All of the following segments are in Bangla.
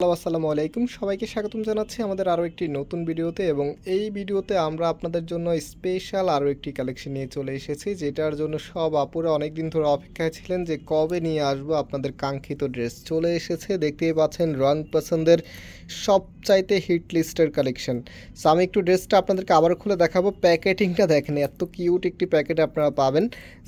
হ্যালো, আসসালামু আলাইকুম। সবাইকে স্বাগতম জানাচ্ছি আমাদের আরও একটি নতুন ভিডিওতে এবং এই ভিডিওতে আমরা আপনাদের জন্য স্পেশাল আরও একটি কালেকশন নিয়ে চলে এসেছি, যেটার জন্য সব আপুরা অনেক দিন ধরে অপেক্ষায় ছিলেন যে কবে নিয়ে আসব আপনাদের কাঙ্ক্ষিত ড্রেস। চলে এসেছে, দেখতেই পাচ্ছেন রং পছন্দের সবচাইতে হিট লিস্টের কালেকশন। সো আমি একটু ড্রেসটা আপনাদেরকে আবার খুলে দেখাবো। প্যাকেটিংটা দেখেন, এত কিউট একটি প্যাকেট আপনারা পাবেন।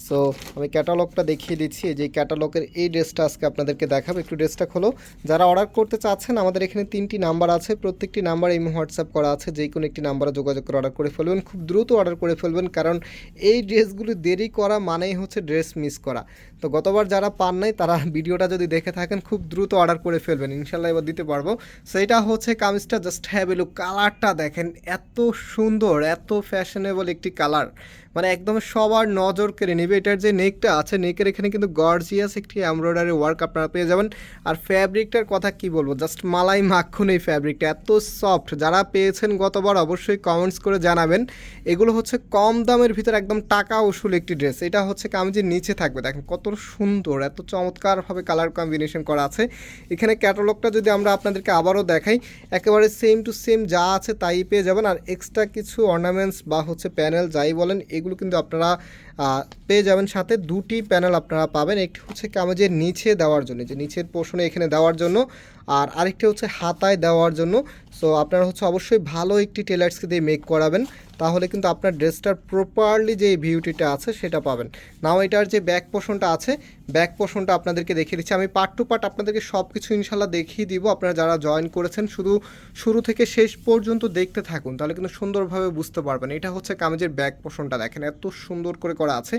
সো আমি ক্যাটালগটা দেখিয়ে দিচ্ছি। যে ক্যাটালগের এই ড্রেসটা আজকে আপনাদেরকে দেখাবো। একটু ড্রেসটা খোলো। যারা অর্ডার করতে চাচ্ছেন আমাদের এখানে তিনটি নাম্বার আছে, প্রত্যেকটি নাম্বার এই হোয়াটসঅ্যাপ করা আছে যে কোনো একটি নাম্বারে যোগাযোগ করে অর্ডার করে ফেলবেন, খুব দ্রুত অর্ডার করে ফেলবেন, কারণ এই ড্রেসগুলো দেরি করা মানেই হচ্ছে ড্রেস মিস করা। তো গতবার যারা পান নাই, তারা ভিডিওটা যদি দেখে থাকেন, খুব দ্রুত অর্ডার করে ফেলবেন, ইনশাল্লাহ এবার দিতে পারব। সেইটা হচ্ছে কামিজটা জাস্ট হ্যাভ এ লুক কালারটা দেখেন, এত সুন্দর, এত ফ্যাশনেবল একটি কালার মানে একদম সবার নজর কেড়ে নেবে। এটার যে নেকটা আছে, নেকের এখানে কিন্তু গর্জিয়াস একটি এমব্রয়ডারি ওয়ার্ক আপনারা পেয়ে যাবেন। আর ফ্যাব্রিকটার কথা কি বলব? জাস্ট মালাই মাখুন এই ফ্যাব্রিকটা এত সফট যারা পেয়েছেন গতবার অবশ্যই কমেন্টস করে জানাবেন। এগুলো হচ্ছে কম দামের ভিতরে একদম টাকা উসুল একটি ড্রেস এটা হচ্ছে কামিজের নিচে থাকবে। দেখেন কত সুন্দর, এত চমৎকারভাবে কালার কম্বিনেশন করা আছে। এখানে ক্যাটালগটা যদি আমরা আপনাদেরকে আবারও দেখাই, একেবারে সেম টু সেম যা আছে তাই পেয়ে যাবেন। আর এক্সট্রা কিছু অর্নামেন্টস বা হচ্ছে প্যানেল যাই বলেন এগুলো কিন্তু আপনারা পেয়ে যাবেন সাথে দুটি প্যানেল আপনারা পাবেন। একটি হচ্ছে কামেজের নিচে দেওয়ার জন্য, যে নিচের পোর্শনে এখানে দেওয়ার জন্য, আর আরেকটি হচ্ছে হাতায় দেওয়ার জন্য। সো আপনারা হচ্ছে অবশ্যই ভালো একটি টেলার্সকে দিয়ে মেক করাবেন, তাহলে কিন্তু আপনার ড্রেসটার প্রপারলি যে বিউটিটা আছে সেটা পাবেন। নাও এটার যে ব্যাক পোর্শনটা আছে ব্যাক পোর্শনটা আপনাদেরকে দেখিয়ে দিচ্ছি। আমি পার্ট টু পার্ট আপনাদেরকে সব কিছু ইনশাল্লাহ দেখিয়ে দিব। আপনারা যারা জয়েন করেছেন, শুধু শুরু থেকে শেষ পর্যন্ত দেখতে থাকুন, তাহলে কিন্তু সুন্দরভাবে বুঝতে পারবেন। এটা হচ্ছে কামেজের ব্যাক পোর্শনটা দেখেন এত সুন্দর করে করা আছে।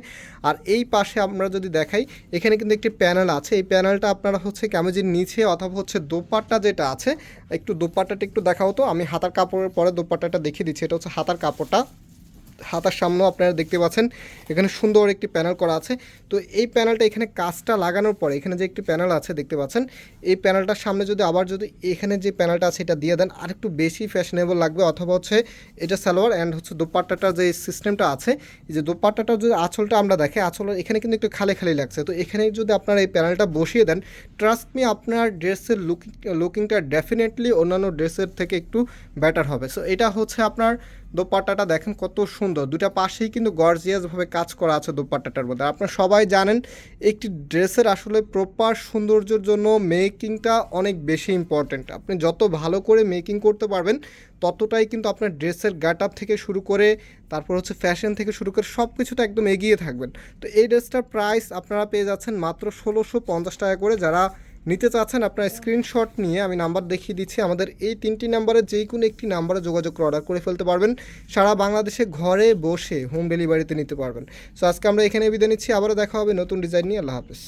আর এই পাশে আমরা যদি দেখাই, এখানে কিন্তু একটি প্যানেল আছে। এই প্যানেলটা আপনারা হচ্ছে ক্যামেজির নিচে অথবা হচ্ছে দোপাট্টা যেটা আছে, একটু দোপাট্টাটা একটু দেখাও তো। আমি হাতার কাপড়ের পরে দোপাট্টাটা দেখিয়ে দিচ্ছি। এটা হচ্ছে হাতার কাপড়টা। হাতার সামনেও আপনারা দেখতে পাচ্ছেন, এখানে সুন্দর একটি প্যানেল করা আছে। তো এই প্যানেলটা এখানে কাজটা লাগানোর পরে, এখানে যে একটি প্যানেল আছে দেখতে পাচ্ছেন, এই প্যানেলটার সামনে যদি আবার যদি এখানে যে প্যানেলটা আছে এটা দিয়ে দেন আর একটু বেশি ফ্যাশনেবল লাগবে, অথবা হচ্ছে এটা সালোয়ার অ্যান্ড হচ্ছে দোপাট্টাটা যে সিস্টেমটা আছে, এই যে দোপাট্টাটা যদি আঁচলটা আমরা দেখে আঁচলের এখানে কিন্তু একটু খালি খালি লাগছে। তো এখানে যদি আপনারা এই প্যানেলটা বসিয়ে দেন ট্রাস্ট মি আপনার ড্রেসের লুকিং লুকিংটা ডেফিনেটলি অন্যান্য ড্রেসের থেকে একটু বেটার হবে। সো এটা হচ্ছে আপনার দোপাট্টাটা দেখেন কত সুন্দর। দুটা পাশেই কিন্তু গর্জিয়াসভাবে কাজ করা আছে দোপাট্টাটার মধ্যে। আপনারা সবাই জানেন, একটি ড্রেসের আসলে প্রপার সৌন্দর্যের জন্য মেকিংটা অনেক বেশি ইম্পর্ট্যান্ট আপনি যত ভালো করে মেকিং করতে পারবেন, ততটাই কিন্তু আপনার ড্রেসের গাট আপ থেকে শুরু করে, তারপর হচ্ছে ফ্যাশন থেকে শুরু করে সব কিছুতে একদম এগিয়ে থাকবেন। তো এই ড্রেসটার প্রাইস আপনারা পেয়ে যাচ্ছেন মাত্র ষোলোশো পঞ্চাশ টাকা করে। যারা নিতে চাচ্ছেন আপনার স্ক্রিনশট নিয়ে আমি নাম্বার দেখিয়ে দিচ্ছি। আমাদের এই তিনটি নাম্বারে যে কোনো একটি নাম্বারে যোগাযোগ করে অর্ডার করে ফেলতে পারবেন। সারা বাংলাদেশে ঘরে বসে হোম ডেলিভারিতে নিতে পারবেন। সো আজকে আমরা এখানে বিদায় নিচ্ছি। আবারও দেখা হবে নতুন ডিজাইন নিয়ে। আল্লাহ হাফেজ।